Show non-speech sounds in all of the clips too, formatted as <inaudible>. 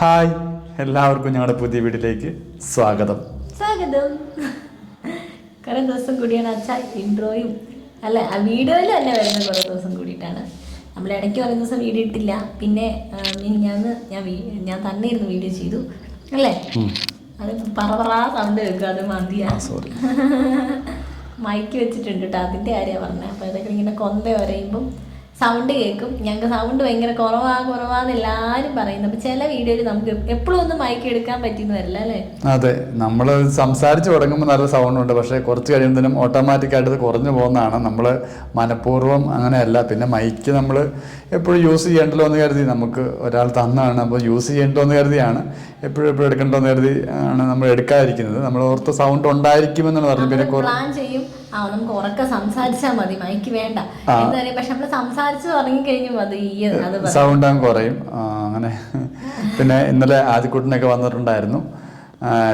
Hi എല്ലാവർക്കും ഞങ്ങളുടെ പുതിയ വീട്ടിലേക്ക് സ്വാഗതം. സ്വാഗതം. കുറെ ദിവസം കൂടിയാണ് അച്ഛ ഇൻട്രോയും അല്ല ആ വീഡിയോയിലും തന്നെ വരുന്ന കുറേ ദിവസം കൂടിയിട്ടാണ്. നമ്മൾ ഇടയ്ക്ക് കുറേ ദിവസം വീഡിയോ ഇട്ടില്ല. പിന്നെ ഞാൻ ഞാൻ ഞാൻ തന്നെ ഇരുന്ന് വീഡിയോ ചെയ്തു. അല്ലേ? അത് പറ പറ സൗണ്ട് കേൾക്കും അത് മതിയാ. <laughs> മൈക്ക് വെച്ചിട്ടുണ്ട് കേട്ടോ അതിന്റെ കാര്യമാണ് പറഞ്ഞത് അപ്പോൾ ഇതൊക്കെ ഇങ്ങനെ കൊന്ത ഒരയുമ്പം സൗണ്ട് കേൾക്കും. ഞങ്ങൾക്ക് സൗണ്ട് ഭയങ്കര കുറവാ കുറവാന്ന് എല്ലാവരും പറയുന്നു. അപ്പൊ ചില വീഡിയോയിൽ നമുക്ക് എപ്പോഴും ഒന്നും മൈക്ക് എടുക്കാൻ പറ്റിയെന്ന് വരില്ല അല്ലേ? അതെ നമ്മൾ സംസാരിച്ച് തുടങ്ങുമ്പോൾ നല്ല സൗണ്ട് ഉണ്ട് പക്ഷേ കുറച്ച് കഴിയുമ്പോഴത്തേനും ഓട്ടോമാറ്റിക് ആയിട്ട് കുറഞ്ഞു പോകുന്നതാണ്. നമ്മൾ മനഃപൂർവം അങ്ങനെയല്ല. പിന്നെ മൈക്ക് നമ്മൾ എപ്പോഴും യൂസ് ചെയ്യേണ്ടല്ലോ എന്ന് കരുതി നമുക്ക് ഒരാൾ തന്നാണ്. അപ്പോൾ യൂസ് ചെയ്യേണ്ടോ എന്ന് കരുതിയാണ്. എപ്പോഴും എപ്പോഴും എടുക്കണ്ടോ എന്ന് കരുതി ആണ് നമ്മൾ എടുക്കാതിരിക്കുന്നത്. നമ്മൾ ഓർത്ത് സൗണ്ട് ഉണ്ടായിരിക്കുമെന്നാണ് പറഞ്ഞത്. പിന്നെ ചെയ്യും. ആ നമുക്ക് ഉറക്ക സംസാരിച്ചാൽ മതി മൈക്ക് വേണ്ട. എന്താ പക്ഷെ നമ്മൾ സംസാരിച്ച് തുടങ്ങി കഴിഞ്ഞു മതി ഈ അത് സൗണ്ട് കുറയും. അങ്ങനെ. പിന്നെ ഇന്നലെ ആദ്യക്കൂട്ടിനൊക്കെ വന്നിട്ടുണ്ടായിരുന്നു.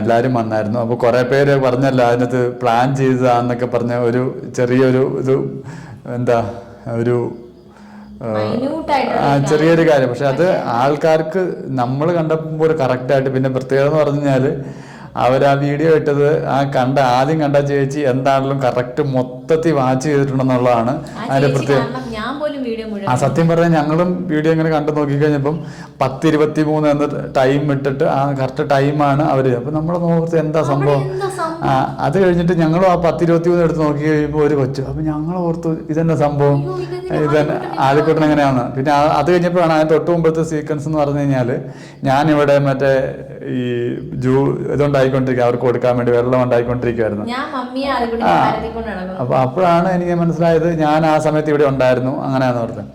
എല്ലാവരും വന്നായിരുന്നു. അപ്പോൾ കുറേ പേര് പറഞ്ഞല്ല അതിനകത്ത് പ്ലാൻ ചെയ്തതാന്നൊക്കെ പറഞ്ഞ ഒരു ചെറിയൊരു ഇത് എന്താ ഒരു ചെറിയൊരു കാര്യം. പക്ഷെ അത് ആൾക്കാർക്ക് നമ്മൾ കണ്ടപ്പോൾ കറക്റ്റായിട്ട് പിന്നെ പ്രത്യേകത എന്ന് പറഞ്ഞു കഴിഞ്ഞാൽ അവർ ആ വീഡിയോ ഇട്ടത് ആ കണ്ട ആദ്യം കണ്ട ചേച്ചി എന്താണെങ്കിലും കറക്റ്റ് മൊത്തത്തിൽ വാച്ച് ചെയ്തിട്ടുണ്ടെന്നുള്ളതാണ് അതിന്റെ പ്രത്യേകം ആ സത്യം പറഞ്ഞാൽ ഞങ്ങളും വീഡിയോ ഇങ്ങനെ കണ്ടു നോക്കിക്കഴിഞ്ഞപ്പം പത്ത് ഇരുപത്തി മൂന്ന് എന്ന ടൈം ഇട്ടിട്ട് ആ കറക്റ്റ് ടൈമാണ് അവർ. അപ്പൊ നമ്മൾ നോക്കത്ത് എന്താ സംഭവം? ആ അത് കഴിഞ്ഞിട്ട് ഞങ്ങളും ആ പത്ത് ഇരുപത്തി മൂന്ന് എടുത്ത് നോക്കി കഴിയുമ്പോൾ ഒരു കൊച്ചു. അപ്പൊ ഞങ്ങൾ ഓർത്തു ഇതെന്നെ സംഭവം? ഇതന്നെ ആദ്യക്കൂട്ടൻ എങ്ങനെയാണ് പിന്നെ അത് കഴിഞ്ഞപ്പോഴാണ് അതിന് തൊട്ട് മുമ്പത്തെ സീക്വൻസ് എന്ന് പറഞ്ഞു കഴിഞ്ഞാൽ ഞാനിവിടെ മറ്റേ ഈ ജൂ ഇതുണ്ടായിക്കൊണ്ടിരിക്കുക അവർക്ക് കൊടുക്കാൻ വേണ്ടി വെള്ളം ഉണ്ടായിക്കൊണ്ടിരിക്കുവായിരുന്നു. ഞാൻ മമ്മിയെ ആദ്യം കൂടി പരത്തിക്കൊണ്ട് നടക്കും അപ്പൊ അപ്പോഴാണ് എനിക്ക് മനസ്സിലായത് ഞാൻ ആ സമയത്ത് ഇവിടെ ഉണ്ടായിരുന്നു അങ്ങനെയാന്ന് പറഞ്ഞത്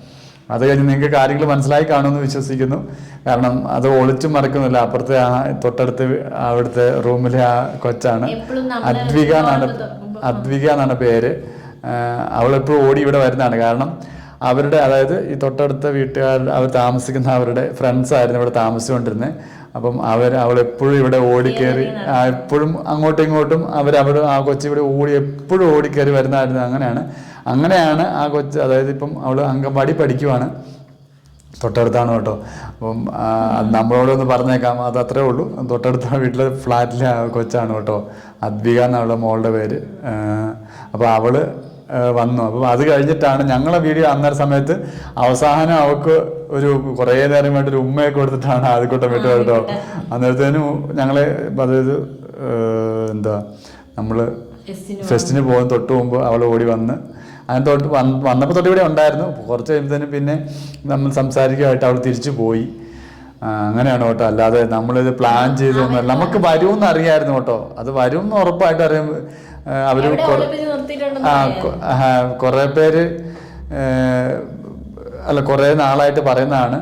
അത് കഴിഞ്ഞ് നിങ്ങൾക്ക് കാര്യങ്ങൾ മനസ്സിലായി കാണുമെന്ന് വിശ്വസിക്കുന്നു. കാരണം അത് ഒളിച്ചും മറക്കുന്നില്ല. അപ്പുറത്തെ ആ തൊട്ടടുത്ത് അവിടുത്തെ റൂമിലെ ആ കൊച്ചാണ്. അദ്വിക എന്നാണ് അദ്വിക എന്നാണ് പേര്. അവളെപ്പോഴും ഓടി ഇവിടെ വരുന്നതാണ്. കാരണം അവരുടെ അതായത് ഈ തൊട്ടടുത്ത വീട്ടുകാർ അവർ താമസിക്കുന്ന അവരുടെ ഫ്രണ്ട്സ് ആയിരുന്നു ഇവിടെ താമസിച്ചുകൊണ്ടിരുന്നത്. അപ്പം അവർ അവൾ എപ്പോഴും ഇവിടെ ഓടിക്കേറി എപ്പോഴും അങ്ങോട്ടും ഇങ്ങോട്ടും അവർ അവിടെ ആ കൊച്ചു ഇവിടെ ഓടി എപ്പോഴും ഓടിക്കേറി വരുന്നതായിരുന്നു. അങ്ങനെയാണ്. അങ്ങനെയാണ് ആ കൊച്ച് അതായത് ഇപ്പം അവൾ അംഗൻവാടി പഠിക്കുവാണ്. തൊട്ടടുത്താണ് കേട്ടോ. അപ്പം നമ്മളോടൊന്ന് പറഞ്ഞേക്കാം. അത് അത്രേ ഉള്ളൂ. തൊട്ടടുത്ത വീട്ടിലെ ഫ്ലാറ്റിലെ കൊച്ചാണ് കേട്ടോ. അദ്വിക എന്നുള്ള മോളുടെ പേര്. അപ്പോൾ അവൾ ആ, വന്നു. അപ്പം അത് കഴിഞ്ഞിട്ടാണ് ഞങ്ങളെ വീഡിയോ അന്നേരം സമയത്ത് അവസാനം അവക്ക് ഒരു കുറേ നേരം വേണ്ടി ഒരു ഉമ്മയൊക്കെ കൊടുത്തിട്ടാണ് ആദ്യക്കൂട്ടം വിട്ടു കേട്ടോ. അന്നേരത്തേനും ഞങ്ങളെ അതായത് എന്താ നമ്മൾ ഫെസ്റ്റിന് പോകാൻ പോകുന്ന തൊട്ട് മുമ്പ് അവൾ ഓടി വന്ന്. അതിന് തൊട്ട് വന്ന് വന്നപ്പോൾ തൊട്ട് ഇവിടെ ഉണ്ടായിരുന്നു. കുറച്ച് കഴിയുമ്പോഴത്തേനും പിന്നെ നമ്മൾ സംസാരിക്കുമായിട്ട് അവൾ തിരിച്ചു പോയി. അങ്ങനെയാണ് കേട്ടോ. അല്ലാതെ നമ്മളിത് പ്ലാൻ ചെയ്തൊന്നുമല്ല നമുക്ക് വരുമെന്ന് അറിയായിരുന്നു കേട്ടോ. അത് വരും എന്ന് ഉറപ്പായിട്ട് അറിയാം. അവർ കുറേ പേര് അല്ല കുറേ നാളായിട്ട് പറയുന്നതാണ്.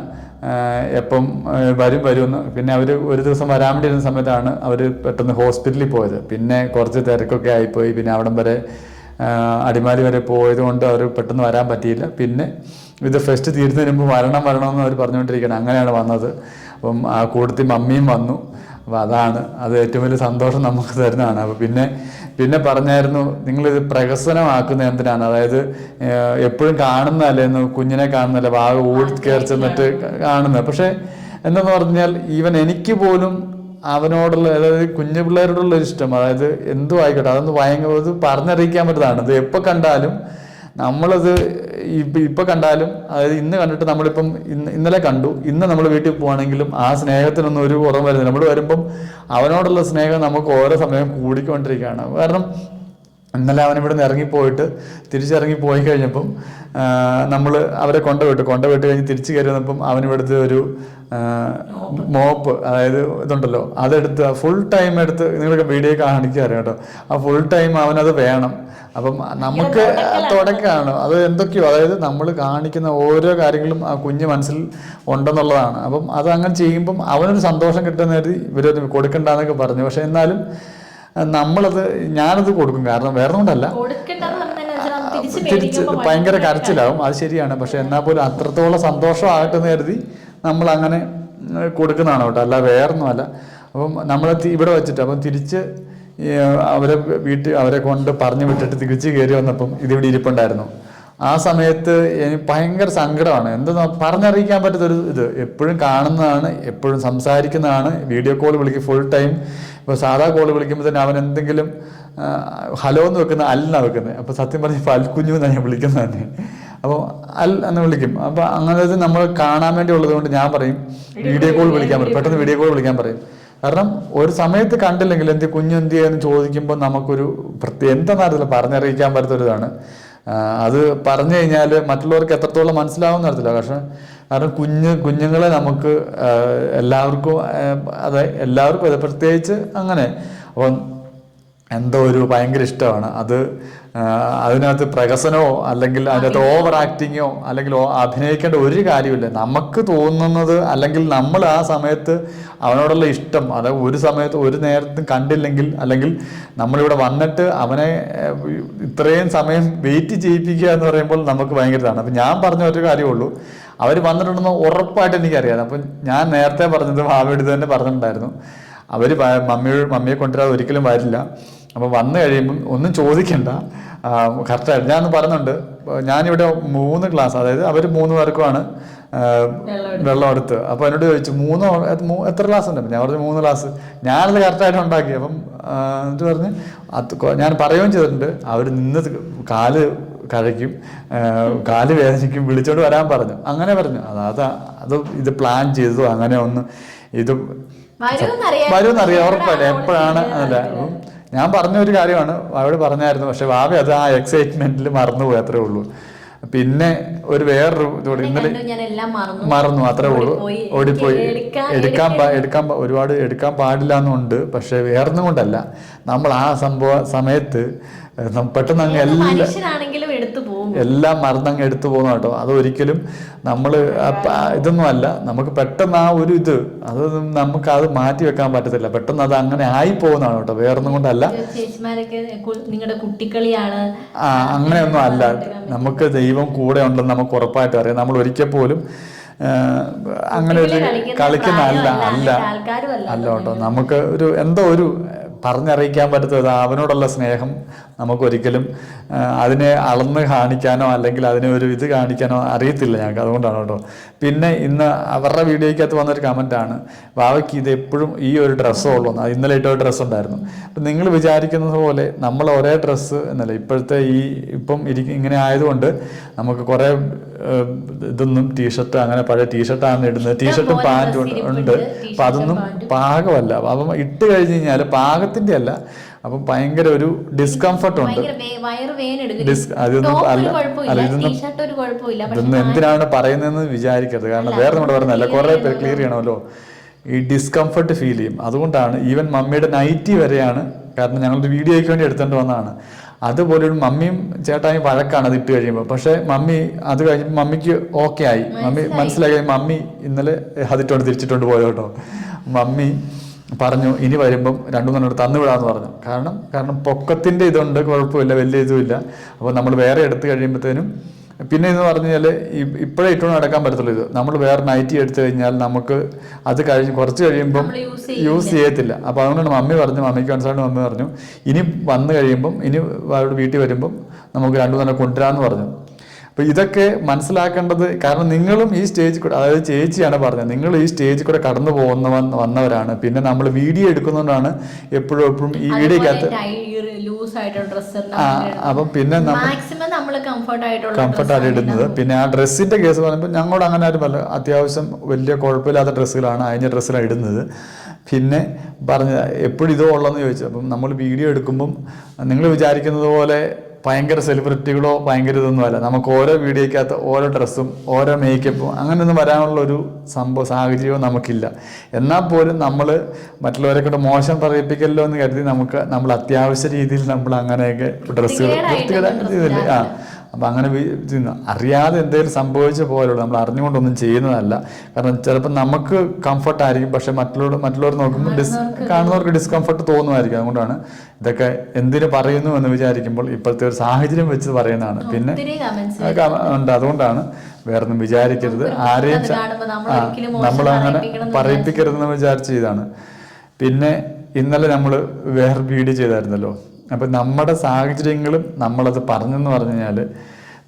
എപ്പം വരും വരും വരുമെന്ന്. പിന്നെ അവർ ഒരു ദിവസം വരാൻ വേണ്ടിയിരുന്ന സമയത്താണ് അവർ പെട്ടെന്ന് ഹോസ്പിറ്റലിൽ പോയത്. പിന്നെ കുറച്ച് തിരക്കൊക്കെ ആയിപ്പോയി. പിന്നെ അവിടം വരെ അടിമാലി വരെ പോയത് കൊണ്ട് അവർ പെട്ടെന്ന് വരാൻ പറ്റിയില്ല. പിന്നെ ഇത് ഫെസ്റ്റ് തീരുന്നതിന് മുമ്പ് വരണം വരണമെന്ന് അവർ പറഞ്ഞുകൊണ്ടിരിക്കണം അങ്ങനെയാണ് വന്നത്. അപ്പം ആ കൂട്ടത്തിൽ മമ്മിയും വന്നു. അപ്പോൾ അതാണ് അത് ഏറ്റവും വലിയ സന്തോഷം നമുക്ക് തരുന്നതാണ്. അപ്പോൾ പിന്നെ പിന്നെ പറഞ്ഞായിരുന്നു നിങ്ങളിത് പ്രഹസനമാക്കുന്ന എന്തിനാണ്? അതായത് എപ്പോഴും കാണുന്നതല്ലേ? എന്ന് കുഞ്ഞിനെ കാണുന്നല്ല വാഗ ഓടി കയറി ചെന്നിട്ട് കാണുന്നത്. പക്ഷേ എന്തെന്ന് പറഞ്ഞാൽ ഈവൻ എനിക്ക് പോലും അവനോടുള്ള അതായത് കുഞ്ഞു പിള്ളേരോടുള്ള ഇഷ്ടം. അതായത് എന്തു ആയിക്കോട്ടെ അതൊന്ന് ഭയങ്കര പറഞ്ഞറിയിക്കാൻ പറ്റുന്നതാണ്. ഇത് എപ്പോൾ കണ്ടാലും നമ്മളത് ഇപ്പം ഇപ്പം കണ്ടാലും അതായത് ഇന്ന് കണ്ടിട്ട് നമ്മളിപ്പം ഇന്ന് ഇന്നലെ കണ്ടു. ഇന്ന് നമ്മൾ വീട്ടിൽ പോവാണെങ്കിലും ആ സ്നേഹത്തിനൊന്നും ഒരു കുറവ് വരുന്നില്ല. നമ്മൾ വരുമ്പം അവനോടുള്ള സ്നേഹം നമുക്ക് ഓരോ സമയം കൂടിക്കൊണ്ടിരിക്കുകയാണ്. കാരണം ഇന്നലെ അവൻ ഇവിടെ നിന്ന് ഇറങ്ങിപ്പോയിട്ട് തിരിച്ചിറങ്ങി പോയി കഴിഞ്ഞപ്പം നമ്മൾ അവരെ കൊണ്ടുപോയിട്ട് കൊണ്ടുപോയിട്ട് കഴിഞ്ഞ് തിരിച്ചു കയറി വന്നപ്പം അവൻ ഇവിടുത്തെ ഒരു മോപ്പ് അതായത് ഇതുണ്ടല്ലോ അതെടുത്ത് ഫുൾ ടൈം എടുത്ത് നിങ്ങൾക്ക് വീഡിയോ കാണിക്കാൻ അറിയാം കേട്ടോ. ആ ഫുൾ ടൈം അവനത് വേണം. അപ്പം നമുക്ക് തുടക്കാണ് അത് എന്തൊക്കെയോ അതായത് നമ്മൾ കാണിക്കുന്ന ഓരോ കാര്യങ്ങളും ആ കുഞ്ഞ് മനസ്സിൽ ഉണ്ടെന്നുള്ളതാണ്. അപ്പം അത് അങ്ങനെ ചെയ്യുമ്പം അവനൊരു സന്തോഷം കിട്ടുന്ന കരുതി ഇവരൊരു കൊടുക്കണ്ടെന്നൊക്കെ പറഞ്ഞു. പക്ഷെ എന്നാലും നമ്മളത് ഞാനത് കൊടുക്കും. കാരണം വേറെ കൊണ്ടല്ല തിരിച്ച് ഭയങ്കര കരച്ചിലാവും. അത് ശരിയാണ്. പക്ഷെ എന്നാൽ പോലും അത്രത്തോളം സന്തോഷമാകട്ടെ എന്ന് കരുതി നമ്മൾ അങ്ങനെ കൊടുക്കുന്നതാണ് കേട്ടോ. അല്ല വേറൊന്നുമല്ല. അപ്പം നമ്മൾ ഇവിടെ വെച്ചിട്ട് അപ്പം തിരിച്ച് അവരെ വീട്ടിൽ അവരെ കൊണ്ട് പറഞ്ഞു വിട്ടിട്ട് തിരിച്ച് കയറി വന്നപ്പം ഇതിവിടെ ഇരിപ്പുണ്ടായിരുന്നു. ആ സമയത്ത് എനിക്ക് ഭയങ്കര സങ്കടമാണ്. എന്താ പറഞ്ഞറിയിക്കാൻ പറ്റാത്തൊരു ഇത്. എപ്പോഴും കാണുന്നതാണ് എപ്പോഴും സംസാരിക്കുന്നതാണ്. വീഡിയോ കോൾ വിളിക്കും ഫുൾ ടൈം ഇപ്പോൾ സാധാ കോൾ വിളിക്കുമ്പോൾ തന്നെ അവൻ എന്തെങ്കിലും ഹലോ എന്ന് വെക്കുന്ന അല്ലെന്നാണ് വെക്കുന്നത് അപ്പോൾ സത്യം പറഞ്ഞ് ഇപ്പോൾ അൽക്കുഞ്ഞു എന്നാണ് ഞാൻ വിളിക്കുന്നത് തന്നെ. അപ്പോൾ അൽ എന്ന് വിളിക്കും. അപ്പോൾ അങ്ങനെ നമ്മൾ കാണാൻ വേണ്ടി ഉള്ളതുകൊണ്ട് ഞാൻ പറയും വീഡിയോ കോൾ വിളിക്കാൻ പറയും. പെട്ടെന്ന് വീഡിയോ കോൾ വിളിക്കാൻ പറയും. കാരണം ഒരു സമയത്ത് കണ്ടില്ലെങ്കിൽ എന്ത് കുഞ്ഞു എന്ത് എന്ന് ചോദിക്കുമ്പോൾ നമുക്കൊരു പ്രത്യേക എന്താണെന്ന് അറിയത്തില്ല പറഞ്ഞറിയിക്കാൻ പറ്റാത്തൊരിതാണ്. അത് പറഞ്ഞു കഴിഞ്ഞാൽ മറ്റുള്ളവർക്ക് എത്രത്തോളം മനസ്സിലാവുമെന്ന് അറിയത്തില്ല. പക്ഷേ കാരണം കുഞ്ഞ് കുഞ്ഞുങ്ങളെ നമുക്ക് എല്ലാവർക്കും അത് എല്ലാവർക്കും അത് പ്രത്യേകിച്ച് അങ്ങനെ. അപ്പം എന്തോ ഒരു ഭയങ്കര ഇഷ്ടമാണ്. അത് അതിനകത്ത് പ്രഹസനമോ അല്ലെങ്കിൽ അതിനകത്ത് ഓവർ ആക്ടിങ്ങോ അല്ലെങ്കിൽ അഭിനയിക്കേണ്ട ഒരു കാര്യമില്ല. നമുക്ക് തോന്നുന്നത് അല്ലെങ്കിൽ നമ്മൾ ആ സമയത്ത് അവനോടുള്ള ഇഷ്ടം അത് ഒരു സമയത്ത് ഒരു നേരത്തും കണ്ടില്ലെങ്കിൽ അല്ലെങ്കിൽ നമ്മളിവിടെ വന്നിട്ട് അവനെ ഇത്രയും സമയം വെയിറ്റ് ചെയ്യിപ്പിക്കുക എന്ന് പറയുമ്പോൾ നമുക്ക് ഭയങ്കര ഇതാണ്. അപ്പം ഞാൻ പറഞ്ഞ ഒരു കാര്യമുള്ളൂ അവർ വന്നിട്ടുണ്ടെന്ന് ഉറപ്പായിട്ട് എനിക്കറിയാം. അപ്പം ഞാൻ നേരത്തെ പറഞ്ഞത് ഭാവിയുടെ തന്നെ പറഞ്ഞിട്ടുണ്ടായിരുന്നു. അവർ മമ്മി മമ്മിയെ കൊണ്ടുവരാതെ ഒരിക്കലും വരില്ല. അപ്പോൾ വന്നു കഴിയുമ്പം ഒന്നും ചോദിക്കണ്ട. കറക്റ്റായിട്ട് ഞാനൊന്ന് പറയുന്നുണ്ട് ഞാനിവിടെ മൂന്ന് ക്ലാസ് അതായത് അവർ മൂന്ന് പേർക്കുമാണ് വെള്ളം എടുത്ത് അപ്പോൾ എന്നോട് ചോദിച്ചു മൂന്നോ എത്ര ക്ലാസ് ഉണ്ട്? ഞാൻ പറഞ്ഞു മൂന്ന് ക്ലാസ് ഞാനത് കറക്റ്റായിട്ട് ഉണ്ടാക്കി. അപ്പം എന്നിട്ട് പറഞ്ഞ് അത് ഞാൻ പറയുകയും ചെയ്തിട്ടുണ്ട്. അവർ നിന്ന് കാൽ കഴയ്ക്കും കാൽ വേദനിക്കും വിളിച്ചോണ്ട് വരാൻ പറഞ്ഞു. അങ്ങനെ പറഞ്ഞു. അത് അത് ഇത് പ്ലാൻ ചെയ്തു. അങ്ങനെ ഒന്ന് ഇത് വരുമെന്നറിയാം. ഉറപ്പല്ല എപ്പോഴാണ് അല്ല ഞാൻ പറഞ്ഞ ഒരു കാര്യമാണ്. അവിടെ പറഞ്ഞായിരുന്നു. പക്ഷെ ഭാവി അത് ആ എക്സൈറ്റ്മെന്റിൽ മറന്നുപോയി. അത്രേ ഉള്ളൂ. പിന്നെ ഒരു വേറൊരു ഇതോടെ ഇന്നലെ മറന്നു. അത്രേ ഉള്ളൂ. ഓടിപ്പോയി. എടുക്കാൻ- എടുക്കാൻ ഒരുപാട് എടുക്കാൻ പാടില്ല എന്നുണ്ട് പക്ഷെ വേറൊന്നും കൊണ്ടല്ല. നമ്മൾ ആ സംഭവ സമയത്ത് പെട്ടെന്ന് അങ്ങ് എല്ലാം എല്ലാ മറന്നങ്ങ് എടുത്തു പോകുന്ന കേട്ടോ. അതൊരിക്കലും നമ്മൾ ഇതൊന്നും അല്ല. നമുക്ക് പെട്ടെന്ന് ആ ഒരു ഇത് അത് നമുക്ക് അത് മാറ്റി വെക്കാൻ പറ്റത്തില്ല. പെട്ടെന്ന് അത് അങ്ങനെ ആയി പോകുന്നതാണ് കേട്ടോ. വേറൊന്നും കൊണ്ടല്ല. നിങ്ങളുടെ കുട്ടിക്കളിയാണ്. ആ അങ്ങനെയൊന്നും അല്ല. നമുക്ക് ദൈവം കൂടെ ഉണ്ടെന്ന് നമുക്ക് ഉറപ്പായിട്ട് അറിയാം. നമ്മൾ ഒരിക്കൽ പോലും അങ്ങനെ ഒരു കളിക്കുന്ന അല്ല അല്ല. അല്ല കേട്ടോ. നമുക്ക് ഒരു എന്തോ ഒരു പറഞ്ഞറിയിക്കാൻ പറ്റാത്തത് അവനോടുള്ള സ്നേഹം നമുക്കൊരിക്കലും അതിനെ അളന്ന് കാണിക്കാനോ അല്ലെങ്കിൽ അതിനെ ഒരു ഇത് കാണിക്കാനോ അറിയത്തില്ല ഞങ്ങൾക്ക്. അതുകൊണ്ടാണ് കേട്ടോ. പിന്നെ ഇന്ന് അവരുടെ വീഡിയോയ്ക്കകത്ത് വന്നൊരു കമന്റാണ്. വാവയ്ക്ക് ഇത് എപ്പോഴും ഈ ഒരു ഡ്രസ്സേ ഉള്ളൂ ഇന്നലെ ഇട്ട ഒരു ഡ്രസ്സ് ഉണ്ടായിരുന്നു. അപ്പം നിങ്ങൾ വിചാരിക്കുന്നത് പോലെ നമ്മൾ ഒരേ ഡ്രസ്സ് എന്നല്ല ഇപ്പോഴത്തെ ഈ ഇപ്പം ഇരി ഇങ്ങനെ ആയതുകൊണ്ട് നമുക്ക് കുറേ ഇതൊന്നും ടീഷർട്ട് അങ്ങനെ പഴയ ടീഷർട്ടാണ് ഇടുന്നത്. ടീഷർട്ടും പാന്റും ഉണ്ട്. അപ്പം അതൊന്നും പാകമല്ല. അപ്പം ഇട്ട് കഴിഞ്ഞ് കഴിഞ്ഞാൽ പാകത്തിന്റെ അല്ല. അപ്പം ഭയങ്കര ഒരു ഡിസ്കംഫർട്ട് ഉണ്ട്. അതൊന്നും അല്ല. അല്ല, ഇതൊന്നും- എന്തിനാണ് പറയുന്നതെന്ന് വിചാരിക്കരുത്. കാരണം വേറെ നമ്മുടെ പറയുന്നതല്ല കുറേ പേര് ക്ലിയർ ചെയ്യണമല്ലോ. ഈ ഡിസ്കംഫർട്ട് ഫീൽ ചെയ്യും. അതുകൊണ്ടാണ് ഈവൻ മമ്മിയുടെ നൈറ്റി വരെയാണ് കാരണം ഞങ്ങളൊരു വീഡിയോയ്ക്ക് വേണ്ടി എടുത്തുകൊണ്ട് വന്നതാണ്. അതുപോലെ ഒരു മമ്മിയും ചേട്ടായും വഴക്കാണ് അത് ഇട്ട് കഴിയുമ്പോൾ പക്ഷേ മമ്മി അത് കഴിഞ്ഞപ്പോൾ മമ്മിക്ക് ഓക്കെ ആയി. മമ്മി മനസ്സിലായി. മമ്മി ഇന്നലെ അതിട്ടോണ്ട് തിരിച്ചിട്ടുണ്ട് പോയോട്ടോ മമ്മി പറഞ്ഞു ഇനി വരുമ്പം രണ്ടു മൂന്നെണ്ണം തന്നു വിടാമെന്ന് പറഞ്ഞു. കാരണം കാരണം പൊക്കത്തിന്റെ ഇതുണ്ട് കുഴപ്പമില്ല വലിയ ഇതുമില്ല. അപ്പോൾ നമ്മൾ വേറെ എടുത്ത് കഴിയുമ്പോഴത്തേനും പിന്നെ എന്ന് പറഞ്ഞു കഴിഞ്ഞാൽ ഇപ്പോഴേ ഇട്ടുകൊണ്ട് നടക്കാൻ പറ്റത്തുള്ളൂ ഇത്. നമ്മൾ വേറെ നൈറ്റി എടുത്തു കഴിഞ്ഞാൽ നമുക്ക് അത് കഴിഞ്ഞ് കുറച്ച് കഴിയുമ്പം യൂസ് ചെയ്യത്തില്ല. അപ്പോൾ അതുകൊണ്ടാണ് മമ്മി പറഞ്ഞു മമ്മിക്ക് മനസ്സിലായിട്ട് മമ്മി പറഞ്ഞു ഇനി വന്നു കഴിയുമ്പം ഇനി അവരുടെ വീട്ടിൽ വരുമ്പം നമുക്ക് രണ്ടു മൂന്നെണ്ണം കൊണ്ടുവരാമെന്ന് പറഞ്ഞു. അപ്പോൾ ഇതൊക്കെ മനസ്സിലാക്കേണ്ടത് കാരണം നിങ്ങളും ഈ സ്റ്റേജിൽ കൂടെ അതായത് ചേച്ചിയാണ് പറഞ്ഞത് നിങ്ങൾ ഈ സ്റ്റേജിൽ കൂടെ കടന്നു പോകുന്ന വന്നവരാണ്. പിന്നെ നമ്മൾ വീഡിയോ എടുക്കുന്നതുകൊണ്ടാണ് എപ്പോഴും എപ്പോഴും ഈ വീഡിയോക്കകത്ത് ആ അപ്പം പിന്നെ കംഫർട്ട് കംഫർട്ടായിട്ട് ഇടുന്നത്. പിന്നെ ആ ഡ്രസ്സിന്റെ കേസ് പറയുമ്പോൾ ഞങ്ങളോട് അങ്ങനെ ആരും പറഞ്ഞു അത്യാവശ്യം വലിയ കുഴപ്പമില്ലാത്ത ഡ്രസ്സുകളാണ് അയഞ്ഞ ഡ്രസ്സിലാണ് ഇടുന്നത്. പിന്നെ പറഞ്ഞ എപ്പോഴും ഇതോ ഉള്ളതെന്ന് ചോദിച്ചു. അപ്പം നമ്മൾ വീഡിയോ എടുക്കുമ്പം നിങ്ങൾ വിചാരിക്കുന്നത് പോലെ ഭയങ്കര സെലിബ്രിറ്റികളോ ഭയങ്കര ഇതൊന്നും അല്ല. നമുക്ക് ഓരോ വീഡിയോയ്ക്കകത്ത് ഓരോ ഡ്രസ്സും ഓരോ മേക്കപ്പും അങ്ങനെയൊന്നും വരാനുള്ള ഒരു സംഭവ സാഹചര്യവും നമുക്കില്ല. എന്നാൽ പോലും നമ്മൾ മറ്റുള്ളവരെ കൊണ്ട് മോശം പറയിപ്പിക്കല്ലോ എന്ന് കരുതി നമുക്ക് നമ്മൾ അത്യാവശ്യ രീതിയിൽ നമ്മൾ അങ്ങനെയൊക്കെ ഡ്രസ്സുകൾ വൃത്തികേടായിട്ടൊന്നും വൃത്തികേട ആ. അപ്പം അങ്ങനെ അറിയാതെ എന്തെങ്കിലും സംഭവിച്ച പോലുള്ള നമ്മൾ അറിഞ്ഞുകൊണ്ടൊന്നും ചെയ്യുന്നതല്ല. കാരണം ചിലപ്പോൾ നമുക്ക് കംഫർട്ട് ആയിരിക്കും. പക്ഷെ മറ്റുള്ളവർ മറ്റുള്ളവർ നോക്കുമ്പോൾ ഡിസ് കാണുന്നവർക്ക് ഡിസ്കംഫർട്ട് തോന്നുമായിരിക്കും. അതുകൊണ്ടാണ് ഇതൊക്കെ എന്തിനു പറയുന്നു എന്ന് വിചാരിക്കുമ്പോൾ ഇപ്പോഴത്തെ ഒരു സാഹചര്യം വെച്ച് പറയുന്നതാണ്. പിന്നെ ഉണ്ട്. അതുകൊണ്ടാണ് വേറൊന്നും വിചാരിക്കരുത്. ആരെയും നമ്മളങ്ങനെ പറയിപ്പിക്കരുതെന്ന് വിചാരിച്ച ചെയ്താണ്. പിന്നെ ഇന്നലെ നമ്മൾ വേറെ വീഡിയോ ചെയ്തായിരുന്നല്ലോ. അപ്പം നമ്മുടെ സാഹചര്യങ്ങളും നമ്മളത് പറഞ്ഞെന്ന് പറഞ്ഞു കഴിഞ്ഞാൽ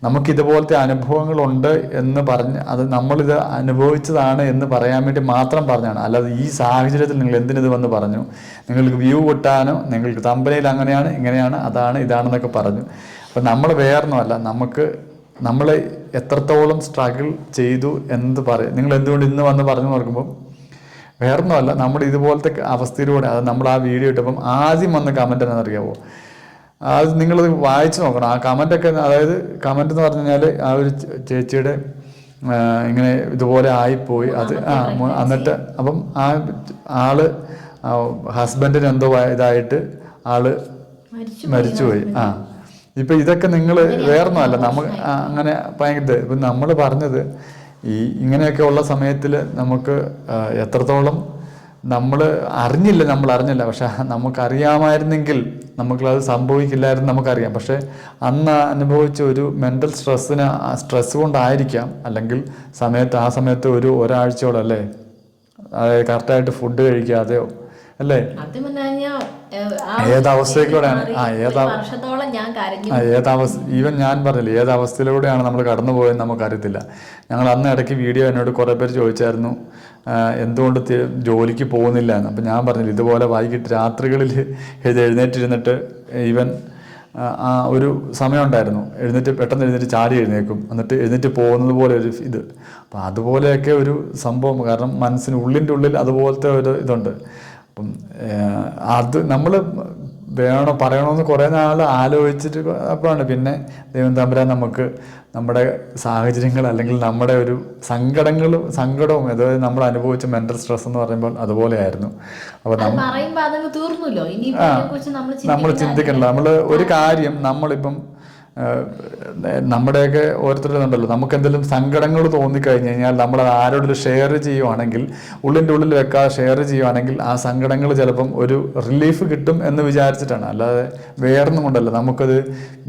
നമുക്കിതുപോലത്തെ അനുഭവങ്ങളുണ്ട് എന്ന് പറഞ്ഞ് അത് നമ്മളിത് അനുഭവിച്ചതാണ് എന്ന് പറയാൻ വേണ്ടി മാത്രം പറഞ്ഞാണ്. അല്ലാതെ ഈ സാഹചര്യത്തിൽ നിങ്ങൾ എന്തിനിത് വന്ന് പറഞ്ഞു? നിങ്ങൾക്ക് വ്യൂ കിട്ടാനോ നിങ്ങൾക്ക് തമ്പനയിൽ അങ്ങനെയാണ് ഇങ്ങനെയാണ് അതാണ് ഇതാണെന്നൊക്കെ പറഞ്ഞു. അപ്പം നമ്മൾ വേറൊന്നുമല്ല നമുക്ക് നമ്മൾ എത്രത്തോളം സ്ട്രഗിൾ ചെയ്തു എന്ന് പറയും നിങ്ങൾ എന്തുകൊണ്ട് ഇന്ന് വന്ന് പറഞ്ഞു നോക്കുമ്പോൾ വേറൊന്നുമല്ല നമ്മൾ ഇതുപോലത്തെ അവസ്ഥയിലൂടെ അത് നമ്മൾ ആ വീഡിയോ ഇട്ടപ്പം ആദ്യം വന്ന കമന്റ് എന്നറിയാവോ അത് നിങ്ങളത് വായിച്ചു നോക്കണം. ആ കമന്റൊക്കെ അതായത് കമന്റ് എന്ന് പറഞ്ഞു കഴിഞ്ഞാൽ ആ ഒരു ചേച്ചിയുടെ ഇങ്ങനെ ഇതുപോലെ ആയിപ്പോയി. അത് ആ എന്നിട്ട് അപ്പം ആ ആൾ ഹസ്ബൻഡിന് എന്തോ ഇതായിട്ട് ആൾ മരിച്ചു മരിച്ചുപോയി. ആ. ഇപ്പം ഇതൊക്കെ നിങ്ങൾ വേറൊന്നുമല്ല നമുക്ക് അങ്ങനെ ഭയങ്കര ഇപ്പം നമ്മൾ പറഞ്ഞത് ഈ ഇങ്ങനെയൊക്കെ ഉള്ള സമയത്തിൽ നമുക്ക് എത്രത്തോളം നമ്മൾ അറിഞ്ഞില്ല നമ്മൾ അറിഞ്ഞില്ല പക്ഷെ നമുക്കറിയാമായിരുന്നെങ്കിൽ നമുക്കത് സംഭവിക്കില്ലായിരുന്നു നമുക്കറിയാം. പക്ഷെ അന്ന് അനുഭവിച്ച ഒരു മെന്റൽ സ്ട്രെസ്സിന് സ്ട്രെസ് കൊണ്ടായിരിക്കാം അല്ലെങ്കിൽ സമയത്ത് ആ സമയത്ത് ഒരു ഒരാഴ്ചയോളം അല്ലേ അതായത് കറക്റ്റായിട്ട് ഫുഡ് കഴിക്കാതെയോ അല്ലേ? സത്യം പറഞ്ഞു കഴിഞ്ഞാൽ ഏത് അവസ്ഥയിലൂടെയാണ്? ആ, ഏതവസ്ഥ ഈവൻ ഞാൻ പറഞ്ഞില്ല ഏത് അവസ്ഥയിലൂടെയാണ് നമ്മൾ കടന്നു പോയെന്ന് നമുക്കറിയത്തില്ല. ഞങ്ങൾ അന്ന് ഇടയ്ക്ക് വീഡിയോ എന്നോട് കുറേ പേര് ചോദിച്ചായിരുന്നു എന്തുകൊണ്ട് ജോലിക്ക് പോകുന്നില്ല എന്ന്. അപ്പം ഞാൻ പറഞ്ഞില്ല ഇതുപോലെ വൈകിട്ട് രാത്രികളിൽ ഇത് എഴുന്നേറ്റിരുന്നിട്ട് ഈവൻ ആ, ഒരു സമയം ഉണ്ടായിരുന്നു എഴുന്നേറ്റ് പെട്ടെന്ന് എഴുന്നേറ്റ് ചാടി എഴുന്നേക്കും എന്നിട്ട് എഴുന്നേറ്റ് പോകുന്നത് പോലെ ഒരു ഇത്. അപ്പം അതുപോലെയൊക്കെ ഒരു സംഭവം. കാരണം മനസ്സിന് ഉള്ളിന്റെ ഉള്ളിൽ അതുപോലത്തെ ഒരു ഇതുണ്ട്. അപ്പം അത് നമ്മൾ വേണോ പറയണമെന്ന് കുറേ നാൾ ആലോചിച്ചിട്ട് അപ്പോഴാണ്. പിന്നെ ദൈവം തമ്പുരാൻ നമുക്ക് നമ്മുടെ സാഹചര്യങ്ങൾ അല്ലെങ്കിൽ നമ്മുടെ ഒരു സങ്കടങ്ങളും സങ്കടവും അതായത് നമ്മൾ അനുഭവിച്ച മെന്റൽ സ്ട്രെസ് എന്ന് പറയുമ്പോൾ അതുപോലെയായിരുന്നു. അപ്പോൾ നമ്മൾ തീർന്നല്ലോ. നമ്മൾ ചിന്തിക്കണ്ട നമ്മൾ ഒരു കാര്യം നമ്മളിപ്പം നമ്മുടെയൊക്കെ ഓരോരുത്തരുടെ ഉണ്ടല്ലോ നമുക്ക് എന്തെങ്കിലും സങ്കടങ്ങൾ തോന്നിക്കഴിഞ്ഞ് കഴിഞ്ഞാൽ നമ്മൾ ആരോടെങ്കിലും ഷെയർ ചെയ്യുവാണെങ്കിൽ ഉള്ളിന്റെ ഉള്ളിൽ വെക്കാതെ ഷെയർ ചെയ്യുവാണെങ്കിൽ ആ സങ്കടങ്ങൾ ചിലപ്പം ഒരു റിലീഫ് കിട്ടും എന്ന് വിചാരിച്ചിട്ടാണ്. അല്ലാതെ വേറൊന്നും കൊണ്ടല്ല. നമുക്കത്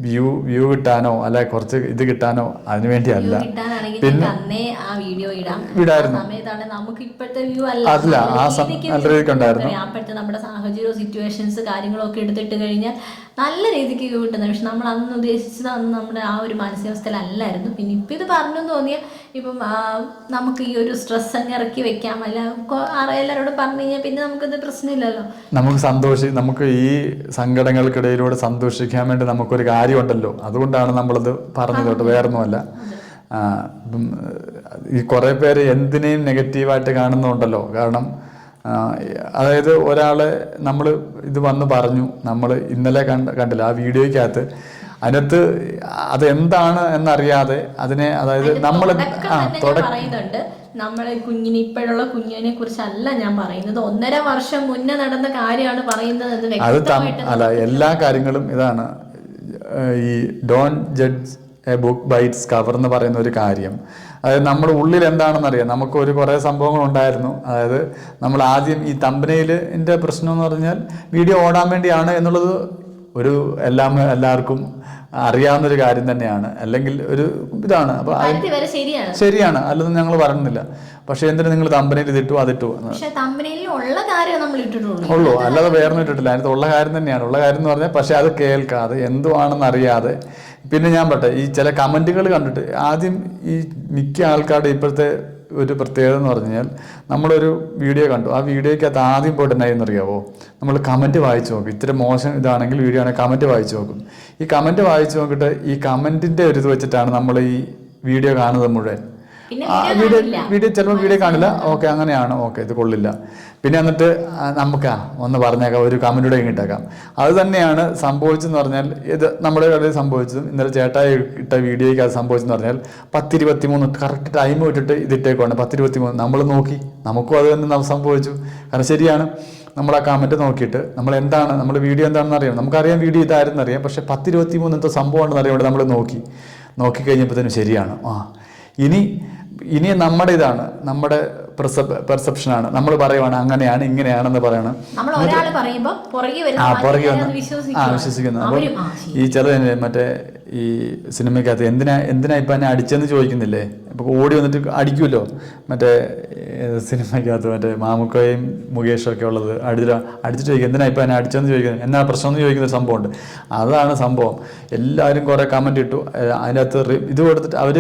വ്യൂ വ്യൂ കിട്ടാനോ അല്ലെ കുറച്ച് ഇത് കിട്ടാനോ അതിനു വേണ്ടിയല്ല. വീഡിയോ ഇടാം. ഇടായിരുന്നു. സമയത്താണ് നമുക്ക് ഇപ്പോഴത്തെ വ്യൂ അല്ല. അതില്ല, ആ രീതിക്ക്. അപ്പോഴത്തെ നമ്മുടെ സാഹചര്യവും സിറ്റുവേഷൻസ് കാര്യങ്ങളൊക്കെ എടുത്തിട്ട് കഴിഞ്ഞാൽ നല്ല രീതിക്ക് വ്യൂ കിട്ടുന്നത് പക്ഷെ നമ്മൾ അന്ന് ഉദ്ദേശിച്ചത് അന്ന് നമ്മുടെ ആ ഒരു മാനസികാവസ്ഥയിലല്ലായിരുന്നു പിന്നെ ഇപ്പം ഇത് പറഞ്ഞു തോന്നിയാൽ ഇപ്പം നമുക്ക് ഈ ഒരു സ്ട്രെസ് അങ്ങ് ഇറക്കി വെക്കാം. അല്ല എല്ലാവരോടും പറഞ്ഞു കഴിഞ്ഞാൽ പിന്നെ നമുക്കത് പ്രശ്നമില്ലല്ലോ. നമുക്ക് സന്തോഷി നമുക്ക് ഈ സങ്കടങ്ങൾക്കിടയിലൂടെ സന്തോഷിക്കാൻ വേണ്ടി നമുക്കൊരു കാര്യമുണ്ടല്ലോ. അതുകൊണ്ടാണ് നമ്മളത് പറഞ്ഞത് കേട്ടോ. വേറൊന്നുമല്ല. ഈ കുറേ പേര് എന്തിനേയും നെഗറ്റീവായിട്ട് കാണുന്നുണ്ടല്ലോ. കാരണം അതായത് ഒരാളെ നമ്മൾ ഇത് വന്ന് പറഞ്ഞു നമ്മൾ ഇന്നലെ കണ്ട കണ്ടില്ല ആ വീഡിയോയ്ക്കകത്ത്. അതിനകത്ത് അത് എന്താണ് എന്നറിയാതെ അതിനെ അതായത് നമ്മൾ ആ പറയുന്നുണ്ട്. നമ്മളെ കുഞ്ഞിന് ഇപ്പോഴുള്ള കുഞ്ഞിനെ കുറിച്ചല്ല ഞാൻ പറയുന്നത്. ഒന്നര വർഷം മുന്നേ നടന്ന കാര്യമാണ് പറയുന്നത് അത് അല്ല എല്ലാ കാര്യങ്ങളും ഇതാണ്. ഈ don't judge book by its cover എന്ന് പറയുന്ന ഒരു കാര്യം. അതായത് നമ്മുടെ ഉള്ളിൽ എന്താണെന്ന് അറിയാം നമുക്ക് ഒരു കുറേ സംഭവങ്ങൾ ഉണ്ടായിരുന്നു. അതായത് നമ്മൾ ആദ്യം ഈ തമ്പനയിലിന്റെ പ്രശ്നം എന്ന് പറഞ്ഞാൽ വീഡിയോ ഓടാൻ വേണ്ടിയാണ് എന്നുള്ളത് ഒരു എല്ലാം എല്ലാവർക്കും അറിയാവുന്ന ഒരു കാര്യം തന്നെയാണ്. അല്ലെങ്കിൽ ഒരു ഇതാണ്. അപ്പൊ ശരിയാണ്. അല്ലെന്ന് ഞങ്ങൾ പറയുന്നില്ല പക്ഷെ എന്തിനു നിങ്ങൾ തമ്പനയിൽ ഇതിട്ടു അതിട്ടു ഉള്ളൂ അല്ലാതെ വേറെ ഇട്ടിട്ടില്ല. അതിനകത്ത് ഉള്ള കാര്യം തന്നെയാണ്. ഉള്ള കാര്യം എന്ന് പറഞ്ഞാൽ പക്ഷെ അത് കേൾക്കാതെ എന്തുവാണെന്ന് അറിയാതെ പിന്നെ ഞാൻ പറട്ടെ ഈ ചില കമന്റുകൾ കണ്ടിട്ട് ആദ്യം ഈ മിക്ക ആൾക്കാരുടെ ഇപ്പോഴത്തെ ഒരു പ്രത്യേകത എന്ന് പറഞ്ഞു കഴിഞ്ഞാൽ നമ്മളൊരു വീഡിയോ കണ്ടു. ആ വീഡിയോയ്ക്കകത്ത് ആദ്യം പോയിട്ട് എന്നായിരുന്നു അറിയാവോ? നമ്മൾ കമന്റ് വായിച്ചു നോക്കും. ഇത്ര മോശം ഇതാണെങ്കിൽ വീഡിയോ ആണെങ്കിൽ കമന്റ് വായിച്ചു നോക്കും. ഈ കമന്റ് വായിച്ചു നോക്കിയിട്ട് ഈ കമന്റിന്റെ ഒരു ഇത് വെച്ചിട്ടാണ് നമ്മൾ ഈ വീഡിയോ കാണുന്നത് മുഴുവൻ. വീഡിയോ വീഡിയോ ചിലപ്പോൾ വീഡിയോ കാണില്ല. ഓക്കെ അങ്ങനെയാണ്. ഓക്കെ ഇത് കൊള്ളില്ല. പിന്നെ എന്നിട്ട് നമുക്കാ ഒന്ന് പറഞ്ഞേക്കാം ഒരു കമന്റൂടെ ഇങ്ങോട്ടേക്കാം അത് തന്നെയാണ് സംഭവിച്ചെന്ന് പറഞ്ഞാൽ ഇത് നമ്മുടെ കടയിൽ സംഭവിച്ചതും ഇന്നലെ ചേട്ടായി ഇട്ട വീഡിയോയ്ക്ക് അത് സംഭവിച്ചെന്ന് പറഞ്ഞാൽ പത്തിരുപത്തി മൂന്ന് കറക്റ്റ് ടൈം ഇട്ടിട്ട് ഇതിട്ടേക്കുവാണ് പത്തിരുപത്തി മൂന്ന് നമ്മൾ നോക്കി. നമുക്കും അത് തന്നെ സംഭവിച്ചു. കാരണം ശരിയാണ്. നമ്മൾ ആ കമന്റ് നോക്കിയിട്ട് നമ്മൾ എന്താണ് നമ്മൾ വീഡിയോ എന്താണെന്ന് അറിയാം നമുക്കറിയാം വീഡിയോ ഇതായിരുന്നു അറിയാം. പക്ഷേ പത്തിരുപത്തി മൂന്ന് എന്തോ സംഭവം ഉണ്ടെന്ന് അറിയാം. നമ്മൾ നോക്കി നോക്കി. കഴിഞ്ഞപ്പോഴത്തേനും ശരിയാണ്. ആ. ഇനി ഇനി നമ്മുടെ ഇതാണ് നമ്മുടെ പെർസെപ്ഷനാണ് നമ്മൾ പറയുവാണ് അങ്ങനെയാണ് ഇങ്ങനെയാണെന്ന് പറയണം. ആ പുറകെ വന്ന്. ആ വിശ്വസിക്കുന്നത് വിശ്വസിക്കുന്നു അപ്പോൾ. ഈ ചില മറ്റേ ഈ സിനിമയ്ക്കകത്ത് എന്തിനാ എന്തിനാ ഇപ്പം എന്നെ അടിച്ചെന്ന് ചോദിക്കുന്നില്ലേ? ഇപ്പൊ ഓടി വന്നിട്ട് അടിക്കുമല്ലോ മറ്റേ സിനിമയ്ക്കകത്ത് മറ്റേ മാമുക്കയും മുകേഷും ഒക്കെ ഉള്ളത്. അടിച്ചിട്ട് അടിച്ചിട്ട് ചോദിക്കും എന്തിനാ ഇപ്പം എന്നെ അടിച്ചെന്ന് ചോദിക്കുന്നത്? എന്നാ പ്രശ്നം എന്ന് ചോദിക്കുന്ന ഒരു സംഭവമുണ്ട്. അതാണ് സംഭവം. എല്ലാവരും കുറേ കമന്റ് ഇട്ടു. അതിനകത്ത് ഇത് കൊടുത്തിട്ട് അവർ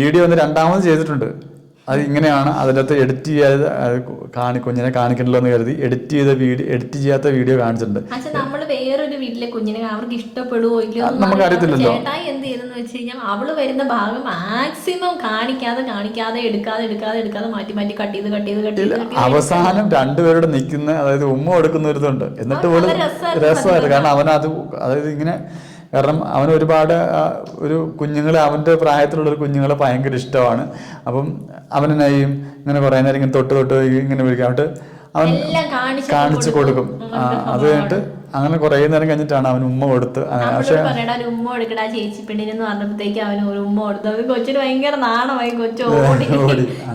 വീഡിയോ ഒന്ന് രണ്ടാമത് ചെയ്തിട്ടുണ്ട്. അത് ഇങ്ങനെയാണ്. അതിനകത്ത് എഡിറ്റ് ചെയ്യാതെ കാണി കുഞ്ഞിനെ കാണിക്കണല്ലോ എന്ന് കരുതി എഡിറ്റ് ചെയ്ത വീഡിയോ എഡിറ്റ് ചെയ്യാത്ത വീഡിയോ കാണിച്ചിട്ടുണ്ട്. വേറൊരു വീട്ടിലെ കുഞ്ഞിനെ അവർക്ക് ഇഷ്ടപ്പെടുവോ ഇല്ലയോ നമുക്ക് അറിയത്തില്ലല്ലോ. ചേട്ടായി എന്ത് ചെയ്തെന്ന് വെച്ച് കഴിഞ്ഞാൽ അവൾ വരുന്ന ഭാഗം മാക്സിമം കാണിക്കാതെ കാണിക്കാതെ എടുക്കാതെ എടുക്കാതെ എടുക്കാതെ മാറ്റി മാറ്റി കട്ട് ചെയ്ത് കട്ട് ചെയ്ത് കട്ട് ചെയ്ത് അവസാനം രണ്ടുപേരോട് നിൽക്കുന്ന അതായത് ഉമ്മ എടുക്കുന്ന ഒരു ഇതുണ്ട് എന്നിട്ട് രസമായിരുന്നു കാരണം അവനത് അതായത് ഇങ്ങനെ കാരണം അവൻ ഒരുപാട് ഒരു കുഞ്ഞുങ്ങളെ അവന്റെ പ്രായത്തിലുള്ളൊരു കുഞ്ഞുങ്ങളെ ഭയങ്കര ഇഷ്ടമാണ്. അപ്പം അവനെന്നായും ഇങ്ങനെ കുറേ നേരം ഇങ്ങനെ തൊട്ട് തൊട്ട് ഇങ്ങനെ വിളിക്കും. അവൻ കാണിച്ച് കൊടുക്കും. അത് കഴിഞ്ഞിട്ട് അങ്ങനെ കുറേ നേരം കഴിഞ്ഞിട്ടാണ് അവൻ ഉമ്മ കൊടുത്ത്. പക്ഷേ ഉമ്മ കൊടുക്കടാ ചേച്ചി പെണ്ണിനെന്ന് പറഞ്ഞപ്പോഴത്തേക്ക് അവന് ഒരു ഉമ്മ കൊടുത്തു. അത് കൊച്ചിന് ഭയങ്കര നാണമായി കൊച്ചു <laughs> ഓടി.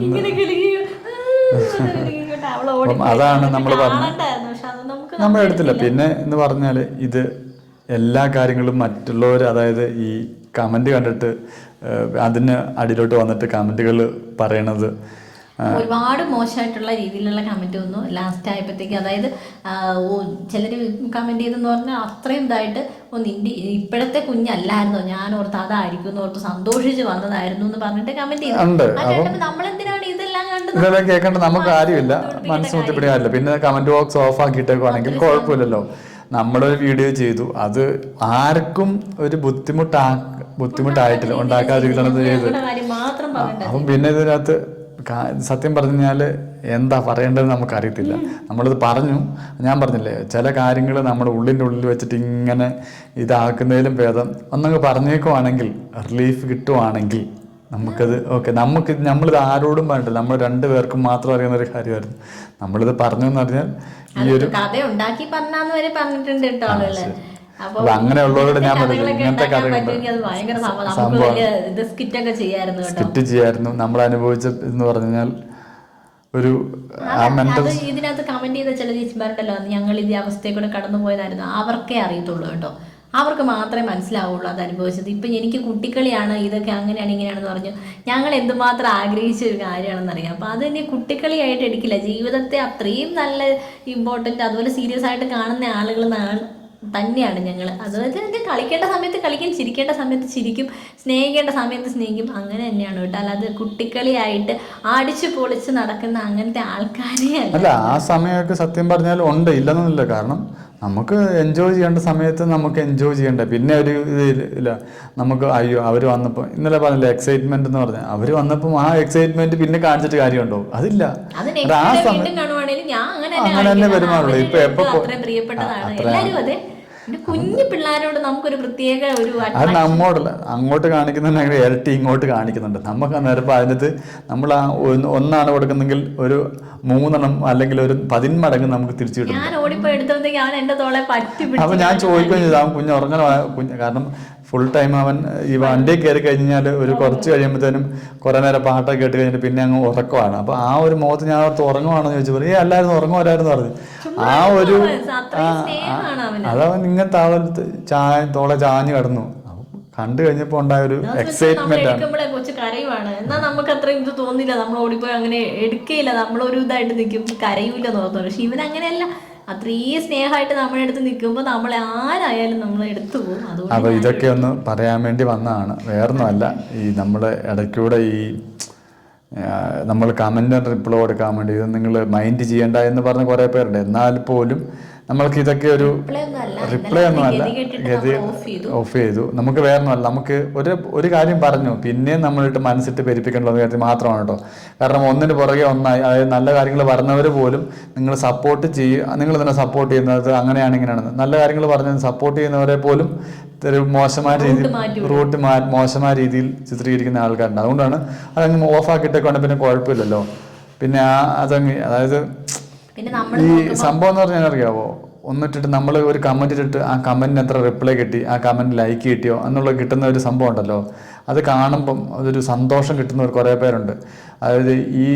ഇങ്ങനെ അതാണ് നമ്മൾ പറഞ്ഞത്. നമ്മൾ എടുത്തില്ല പിന്നെ എന്ന് പറഞ്ഞാൽ ഇത് എല്ലാ കാര്യങ്ങളും മറ്റുള്ളവർ അതായത് ഈ കമന്റ് കണ്ടിട്ട് അതിന് അടിയിലോട്ട് വന്നിട്ട് കമന്റുകൾ പറയണത് ഒരുപാട് മോശമായിട്ടുള്ള രീതിയിലുള്ള കമന്റ് വന്നു. ലാസ്റ്റ് ആയപ്പോഴത്തേക്ക് അതായത് ചിലർ കമന്റ് ചെയ്തെന്ന് പറഞ്ഞാൽ അത്രയും ഇതായിട്ട് ഓ നിന്റെ ഇപ്പോഴത്തെ കുഞ്ഞല്ലായിരുന്നോ? ഞാൻ ഓർത്ത് അതായിരിക്കും എന്ന് ഓർത്ത് സന്തോഷിച്ച് വന്നതായിരുന്നു എന്ന് പറഞ്ഞിട്ട് കമന്റ് ചെയ്തു. നമ്മളെന്തിനാണ് ഇതെല്ലാം കണ്ടത്? ഇതെല്ലാം കേൾക്കേണ്ട നമുക്ക് കാര്യമില്ല. മനസ്സ് മുത്തിപ്പിടി കാര്യമില്ല പിന്നെ കമന്റ് ബോക്സ് ഓഫ് ആക്കിയിട്ടേക്കുവാണെങ്കിൽ കുഴപ്പമില്ലല്ലോ. നമ്മളൊരു വീഡിയോ ചെയ്തു. അത് ആർക്കും ഒരു ബുദ്ധിമുട്ടാ ബുദ്ധിമുട്ടായിട്ടില്ല. ഉണ്ടാക്കാതിരിക്കണത് ചെയ്ത്. അപ്പം പിന്നെ ഇതിനകത്ത് സത്യം സത്യം പറഞ്ഞാൽ എന്താ പറയേണ്ടത് നമുക്കറിയത്തില്ല. നമ്മളിത് പറഞ്ഞു. ഞാൻ പറഞ്ഞില്ലേ ചില കാര്യങ്ങൾ നമ്മുടെ ഉള്ളിന്റെ ഉള്ളിൽ വെച്ചിട്ട് ഇങ്ങനെ ഇതാക്കുന്നതിലും ഭേദം. ഒന്നങ്ങ് പറഞ്ഞേക്കുവാണെങ്കിൽ റിലീഫ് കിട്ടുവാണെങ്കിൽ നമുക്കത് ഓക്കെ നമുക്ക് നമ്മളിത് ആരോടും പറഞ്ഞിട്ടില്ല നമ്മൾ രണ്ടു പേർക്കും മാത്രം അറിയുന്ന ഒരു കാര്യമായിരുന്നു. നമ്മളിത് പറഞ്ഞു എന്ന് പറഞ്ഞാൽ ഈ ഒരു കഥ ഉണ്ടാക്കി പറഞ്ഞാന്ന് വരെ പറഞ്ഞിട്ടുണ്ട് കേട്ടോ അപ്പൊ അങ്ങനെയുള്ളവരോട് ഞാൻ പറഞ്ഞു, ഇങ്ങനത്തെ കഥകൾ സ്കിറ്റ് ചെയ്യായിരുന്നു. നമ്മൾ അനുഭവിച്ച എന്ന് പറഞ്ഞാൽ ഒരു ഇതിനകത്ത് കമന്റ് ചെയ്ത ചില ചേച്ചിമാരുണ്ടല്ലോ ഞങ്ങൾ ഈ അവസ്ഥയെ കൂടെ കടന്നു പോയതായിരുന്നു അവർക്കേ അറിയത്തുള്ളൂ കേട്ടോ. അവർക്ക് മാത്രമേ മനസ്സിലാവുള്ളൂ അത് അനുഭവിച്ചത്. ഇപ്പം എനിക്ക് കുട്ടിക്കളിയാണ് ഇതൊക്കെ അങ്ങനെയാണ് ഇങ്ങനെയാണെന്ന് പറഞ്ഞു ഞങ്ങൾ എന്തുമാത്രം ആഗ്രഹിച്ച ഒരു കാര്യമാണെന്ന് അറിയാം. അപ്പം അത് തന്നെ കുട്ടിക്കളിയായിട്ട് എടുക്കില്ല. ജീവിതത്തെ അത്രയും നല്ല ഇമ്പോർട്ടന്റ് അതുപോലെ സീരിയസ് ആയിട്ട് കാണുന്ന ആളുകൾ തന്നെയാണ് ഞങ്ങൾ അതുപോലെ തന്നെ കളിക്കേണ്ട സമയത്ത് കളിക്കും ചിരിക്കേണ്ട സമയത്ത് ചിരിക്കും സ്നേഹിക്കേണ്ട സമയത്ത് സ്നേഹിക്കും. അങ്ങനെ തന്നെയാണ് കേട്ടോ. അല്ലാതെ കുട്ടിക്കളിയായിട്ട് അടിച്ചു പൊളിച്ച് നടക്കുന്ന അങ്ങനത്തെ ആൾക്കാരെ അല്ല ആ സമയമൊക്കെ സത്യം പറഞ്ഞാൽ ഉണ്ട്. ഇല്ലെന്നല്ല കാരണം നമുക്ക് എൻജോയ് ചെയ്യേണ്ട സമയത്ത് നമുക്ക് എൻജോയ് ചെയ്യണ്ടേ? പിന്നെ ഒരു ഇത് ഇല്ല നമുക്ക് അയ്യോ അവർ വന്നപ്പോൾ ഇന്നലെ പറഞ്ഞില്ലേ എക്സൈറ്റ്മെന്റ് എന്ന് പറഞ്ഞാൽ അവർ വന്നപ്പോൾ ആ എക്സൈറ്റ്മെന്റ് പിന്നെ കാണിച്ചിട്ട് കാര്യമുണ്ടോ? അതില്ല. അത് അത് ആ സമയം അങ്ങനെ തന്നെ. പെരുമാറുള്ളൂ. ഇപ്പൊ എപ്പോ അത്ര- പിന്നെ കുഞ്ഞു പിള്ളേരോട് നമുക്കൊരു പ്രത്യേക ഒരു അത്. നമ്മോടല്ല അങ്ങോട്ട് കാണിക്കുന്നുണ്ടെങ്കിൽ ഇരട്ടി ഇങ്ങോട്ട് കാണിക്കുന്നുണ്ട്. നമുക്ക് അന്നേരം അതിനകത്ത് നമ്മൾ ആ ഒന്ന് ഒന്നാണ് കൊടുക്കുന്നെങ്കിൽ ഒരു മൂന്നെണ്ണം അല്ലെങ്കിൽ ഒരു പതിന്മടങ്ങ് നമുക്ക് തിരിച്ചു കിട്ടും ഞാൻ ഓടിപ്പോയി എടുത്തോണ്ടെങ്കിൽ അവൻ എന്റെ തോളെ പറ്റി അപ്പൊ പിടിച്ച് ഞാൻ ചോദിക്കുകയും ചെയ്തു. അവൻ കുഞ്ഞ് ഉറങ്ങണ? കുഞ്ഞ് കാരണം ഫുൾ ടൈം അവൻ ഈ വണ്ടി കയറി കഴിഞ്ഞാൽ ഒരു കുറച്ച് കഴിയുമ്പോഴത്തേനും കുറെ നേരം പാട്ടൊക്കെ കേട്ട് കഴിഞ്ഞിട്ട് പിന്നെ അങ്ങ് ഉറക്കമാണ്. അപ്പൊ ആ ഒരു മുഖത്ത് ഞാൻ ഓർത്ത് ഉറങ്ങുവാണെന്ന് ചോദിച്ചു ഏ അല്ലായിരുന്നു ഉറങ്ങുമല്ലായിരുന്നു പറഞ്ഞു. ആ ഒരു അതവൻ ഇങ്ങനെ അവലത്ത് ചാ തോളെ ചാഞ്ഞു കിടന്നു. കണ്ടു കഴിഞ്ഞപ്പോ ഉണ്ടായ ഒരു എക്സൈറ്റ്മെന്റ് ആണ്. കൊച്ചു കരയുവാണ്. എന്നാൽ നമുക്ക് അത്രയും ഇത് തോന്നില്ല. നമ്മൾ ഓടിപ്പോയി അങ്ങനെ എടുക്കയില്ല. നമ്മൾ ഒരു ഇതായിട്ട് നിൽക്കും കരയൂല തോന്നുന്നു പക്ഷെ ഇവൻ അങ്ങനെയല്ല അത്രയും സ്നേഹമായിട്ട് നമ്മുടെ അടുത്ത് നിൽക്കുമ്പോൾ നമ്മളെ ആരായാലും നമ്മൾ എടുത്തു പോകും. അതുകൊണ്ട് അപ്പോൾ ഇതൊക്കെ ഒന്ന് പറയാൻ വേണ്ടി വന്നതാണ്. വേറൊന്നുമല്ല ഈ നമ്മൾ ഇടയ്ക്കൂടെ ഈ നമ്മൾ കമന്റ് റിപ്ലൈ കൊടുക്കാൻ വേണ്ടി ഇത് നിങ്ങൾ മൈൻഡ് ചെയ്യേണ്ട എന്ന് പറഞ്ഞ കുറേ പേരുണ്ട്. എന്നാൽ പോലും നമ്മൾക്ക് ഇതൊക്കെ ഒരു. റിപ്ലൈ ഒന്നും അല്ല. ഗതി. ഓഫ് ചെയ്തു. നമുക്ക് വേറൊന്നുമല്ല നമുക്ക് ഒരു ഒരു കാര്യം പറഞ്ഞു. പിന്നെയും നമ്മളിട്ട് മനസ്സിട്ട് പെരുപ്പിക്കേണ്ട കാര്യത്തിൽ മാത്രമാണ് കേട്ടോ. കാരണം ഒന്നിന് പുറകെ ഒന്നായി അതായത് നല്ല കാര്യങ്ങൾ പറഞ്ഞവർ പോലും നിങ്ങൾ സപ്പോർട്ട് ചെയ്യുക നിങ്ങൾ തന്നെ സപ്പോർട്ട് ചെയ്യുന്നത് അങ്ങനെയാണ് ഇങ്ങനെയാണ് നല്ല കാര്യങ്ങൾ പറഞ്ഞ സപ്പോർട്ട് ചെയ്യുന്നവരെ പോലും ഒരു മോശമായ രീതിയിൽ റൂട്ട് മാ മോശമായ രീതിയിൽ ചിത്രീകരിക്കുന്ന ആൾക്കാരുണ്ട്. അതുകൊണ്ടാണ് അതങ്ങ് ഓഫാക്കിയിട്ടേക്കൊണ്ട് പിന്നെ കുഴപ്പമില്ലല്ലോ. പിന്നെ ആ അതങ്ങ് അതായത് പിന്നെ നമ്മൾ ഈ സംഭവം എന്ന് പറഞ്ഞാൽ അറിയാവോ? ഒന്നിട്ടിട്ട് നമ്മൾ ഒരു കമന്റ് ഇട്ടിട്ട് ആ കമന്റിന് എത്ര റിപ്ലൈ കിട്ടി ആ കമന്റ് ലൈക്ക് കിട്ടിയോ എന്നുള്ള കിട്ടുന്ന ഒരു സംഭവം ഉണ്ടല്ലോ. അത് കാണുമ്പം അതൊരു സന്തോഷം കിട്ടുന്നവർ കുറേ പേരുണ്ട്. അതായത് ഈ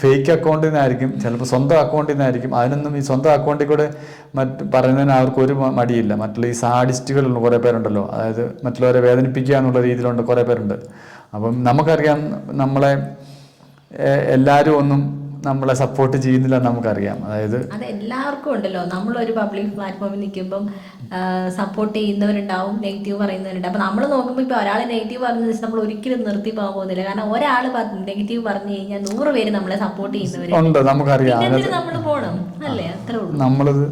ഫേക്ക് അക്കൗണ്ടിൽ നിന്നായിരിക്കും ചിലപ്പോൾ സ്വന്തം അക്കൗണ്ടിൽ നിന്നായിരിക്കും അതിനൊന്നും ഈ സ്വന്തം അക്കൗണ്ടിൽ കൂടെ മറ്റ് പറയുന്നതിന് അവർക്ക് ഒരു മടിയില്ല. മറ്റുള്ള ഈ സാഡിസ്റ്റുകളുള്ള കുറേ പേരുണ്ടല്ലോ. അതായത് മറ്റുള്ളവരെ വേദനിപ്പിക്കുക എന്നുള്ള രീതിയിലുണ്ട് കുറേ പേരുണ്ട്. അപ്പം നമുക്കറിയാം നമ്മളെ എല്ലാവരും ഒന്നും നമ്മളെ സപ്പോർട്ട് ചെയ്യുന്നില്ല നമുക്കറിയാം. അതായത് അത് എല്ലാവർക്കും ഉണ്ടല്ലോ. നമ്മൾ ഒരു പബ്ലിക് പ്ലാറ്റ്ഫോമിൽ നിൽക്കുമ്പം സപ്പോർട്ട് ചെയ്യുന്നവരുണ്ടാവും നെഗറ്റീവ് പറയുന്നവരുണ്ട് അപ്പൊ നമ്മൾ നോക്കുമ്പോൾ ഇപ്പൊ ഒരാൾ നെഗറ്റീവ് പറഞ്ഞു വെച്ചാൽ നമ്മൾ ഒരിക്കലും നിർത്തി പോകാൻ പോകുന്നില്ല. കാരണം ഒരാൾ നെഗറ്റീവ് പറഞ്ഞു കഴിഞ്ഞാൽ നൂറ് പേര് നമ്മളെ സപ്പോർട്ട് ചെയ്യുന്നവരുണ്ട് നമുക്കറിയാം. നമ്മൾ പോകണം അല്ലേ? അത്രേ ഉള്ളൂ. നമ്മളിത്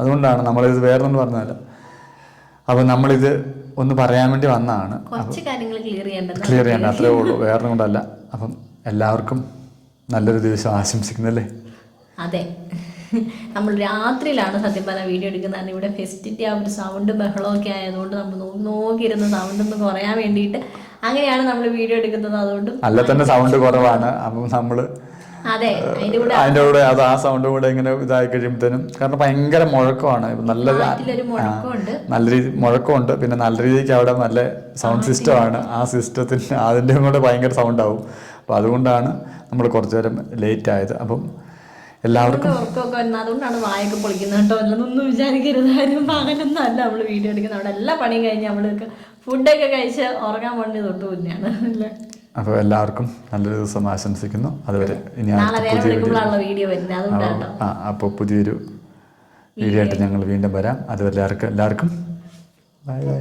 അതുകൊണ്ടാണ് നമ്മളിത് വേറൊന്നും പറഞ്ഞല്ല അപ്പം നമ്മളിത് ഒന്ന് പറയാൻ വേണ്ടി വന്നതാണ്. കുറച്ച് കാര്യങ്ങൾ ക്ലിയർ ചെയ്യേണ്ടത്. ക്ലിയർ ചെയ്യേണ്ട അത്രേ ഉള്ളൂ. വേറെ കൊണ്ടല്ല. അപ്പം എല്ലാവർക്കും നല്ലൊരു ദിവസം ആശംസിക്കുന്നല്ലേ? അതെ. നമ്മൾ രാത്രിയിലാണ് സത്യം പറഞ്ഞാൽ വീഡിയോ എടുക്കുന്നത്. ഇവിടെ ഫെസ്റ്റിന്റെ ആ ഒരു സൗണ്ട് ബഹളമൊക്കെ ആയതുകൊണ്ട് നമ്മൾ നോക്കി നോക്കിയിരുന്ന സൗണ്ട് ഒന്ന് കുറയാൻ വേണ്ടിയിട്ട് അങ്ങനെയാണ് നമ്മൾ വീഡിയോ എടുക്കുന്നത്. അതുകൊണ്ട് അല്ല തന്നെ സൗണ്ട് കുറവാണ്. അപ്പം നമ്മൾ അതെ അതിന്റെ കൂടെ അത് ആ സൗണ്ട് കൂടെ ഇങ്ങനെ ഇതായി കഴിയുമ്പോഴത്തേനും കാരണം ഭയങ്കര മുഴക്കമാണ്. നല്ല നല്ല രീതി മുഴക്കമുണ്ട്. പിന്നെ നല്ല രീതിക്ക് അവിടെ നല്ല സൗണ്ട് സിസ്റ്റമാണ് ആ സിസ്റ്റത്തിന് അതിന്റെ കൂടെ ഭയങ്കര സൗണ്ട് ആവും. അപ്പോൾ അതുകൊണ്ടാണ് നമ്മൾ കുറച്ച് നേരം ലേറ്റ് ആയത് അപ്പം എല്ലാവർക്കും അതുകൊണ്ടാണ് വായൊക്കെ പൊളിക്കുന്നത് കേട്ടോ. അല്ലെന്നൊന്നും വിചാരിക്കരുത്. ആരും പകലൊന്നും അല്ല നമ്മൾ വീഡിയോ എടുക്കുന്നത്. അവിടെ എല്ലാ പണിയും കഴിഞ്ഞ് നമ്മൾക്ക് ഫുഡൊക്കെ കഴിച്ച് ഉറങ്ങാൻ വേണ്ടി തൊട്ട് മുന്നെയാണ്. അല്ലേ? അപ്പോൾ എല്ലാവർക്കും നല്ലൊരു ദിവസം ആശംസിക്കുന്നു. അതുവരെ ഇനി വീഡിയോ ആ അപ്പോൾ പുതിയൊരു വീഡിയോ ആയിട്ട് ഞങ്ങൾ വീണ്ടും വരാം. അതുവരെ എല്ലാവർക്കും ബൈ ബൈ.